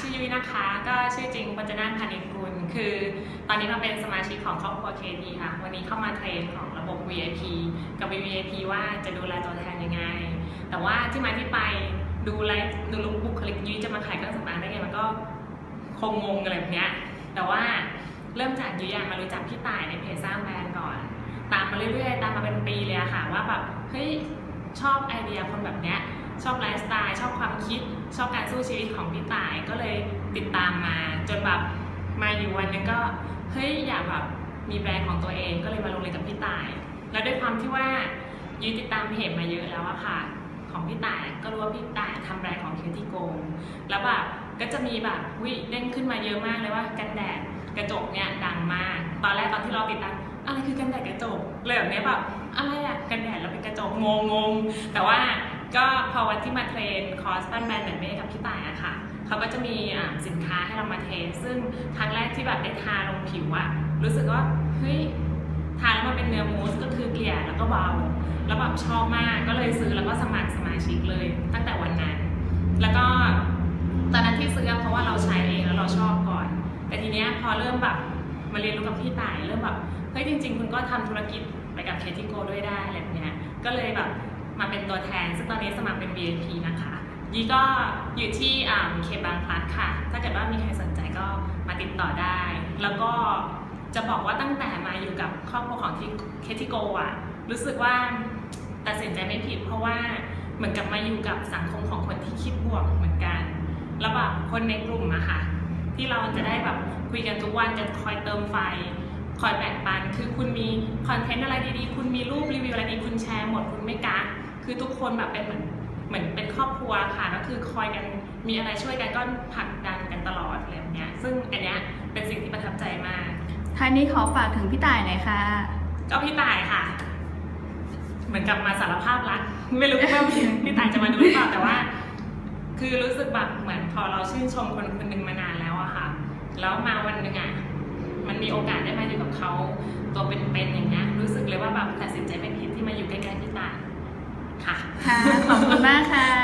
ชื่อยุ้ยนะคะ ก็ชื่อจริงปัจจนานพานิกุลคือ ตอนนี้มาเป็นสมาชิกของครอบครัว KT ค่ะ วันนี้เข้ามาเทรนของระบบ VIP กับ VIP ว่าจะดูแลตัวแทนยังไง แต่ว่าที่มาที่ไปดูไลฟ์ดูลุคบุคลิกยุ้ยจะมาขายเครื่องสำอางได้ไงมันก็คงงงอะไรแบบเนี้ย แต่ว่าเริ่มจากยุ้ยมารู้จักพี่ต่ายในเพจสร้างแบรนด์ก่อน ตามมาเรื่อยๆ ตามมาเป็นปีเลยค่ะว่าแบบเฮ้ยชอบไอเดียคนแบบเนี้ย ชอบไลฟ์สไตล์ชอบความคิด ชอบการสู้ชีวิตของพี่ต่ายก็เลยติดตามมา จนแบบมาอยู่วันนึงก็เฮ้ยอยากแบบมีแบรนด์ของตัวเองก็เลยมาลงเรียนกับพี่ต่าย แล้วด้วยความที่ว่ายุ้ยติดตามเพจมาเยอะแล้วอะค่ะ ของพี่ต่ายก็รู้ว่าพี่ต่ายทำแบรนด์ของเคที่โกงแล้วแบบก็จะมีแบบวิเด้งขึ้นมาเยอะมากเลยว่ากันแดดกระจกเนี่ยดังมาก ตอนแรกตอนที่เราติดตามอะไรคือกันแดดกระจกเลยแบบนี้แบบอะไรอะกันแดดแล้วเป็นกระจกงงงแต่ว่า ก็พอวันที่มาเทรนคอร์สปั้นแบรนด์แบบนี้กับพี่ต่ายอะค่ะเขาก็จะมีสินค้าให้เรามาเทสซึ่งครั้งแรกที่แบบได้ทาลงผิวอะรู้สึกว่าเฮ้ยทาแล้วมันเป็นเนื้อมูสก็คือเกลี่ยแล้วก็เบาแล้วแบบชอบมากก็เลยซื้อแล้วก็สมัครสมาชิกเลย ตั้งแต่วันนั้น แล้วก็ตอนนั้นที่ซื้อเพราะว่าเราใช้เองแล้วเราชอบก่อน แต่ทีเนี้ยพอเริ่มแบบมาเรียนรู้กับพี่ต่ายเริ่มแบบเฮ้ยจริง ๆ คุณก็ทำธุรกิจไปกับเคทิโกด้วยได้อะไรแบบเนี้ยก็เลยแบบ มาเป็นตัวแทน ซึ่งตอนนี้สมัครเป็น VIP นะคะ ยี่ก็อยู่ที่เคบางพลัดค่ะ ถ้าเกิดว่ามีใครสนใจก็มาติดต่อได้ แล้วก็จะบอกว่าตั้งแต่มาอยู่กับครอบครัวของที่เคทิโกอะ รู้สึกว่าตัดสินใจไม่ผิด เพราะว่าเหมือนกับมาอยู่กับสังคมของคนที่คิดบวกเหมือนกัน แล้วแบบคนในกลุ่มอะค่ะ ที่เราจะได้แบบคุยกันทุกวันจะคอยเติมไฟคอยแบ่งปัน คือคุณมีคอนเทนต์อะไรดีๆ คุณมีรูปรีวิวอะไรดี คุณแชร์หมด คุณไม่กัก คือทุกคนแบบเป็นเหมือนเหมือนเป็นครอบครัวค่ะก็คือคอยกันมีอะไรช่วยกันก็ผลักดันกันตลอดอะไรแบบเนี้ยซึ่งอันเนี้ยเป็นสิ่งที่ประทับใจมากท้ายนี้ขอฝากถึงพี่ต่ายหน่อยค่ะ ก็พี่ต่ายค่ะ เหมือนกับมาสารภาพรักไม่รู้ว่าพี่พี่ต่ายจะมาดูหรือเปล่าแต่ว่า คือรู้สึกแบบเหมือนพอเราชื่นชมคนคนหนึ่งมานานแล้วอะค่ะ แล้วมาวันหนึ่งอะมันมีโอกาสได้มาอยู่กับเขาตัวเป็นๆอย่างเงี้ยรู้สึกเลยว่าแบบตัดสินใจไม่ผิดที่มาอยู่ใกล้ๆพี่ต่ายค่ะ ค่ะ ขอบคุณ มากค่ะขอบคุณ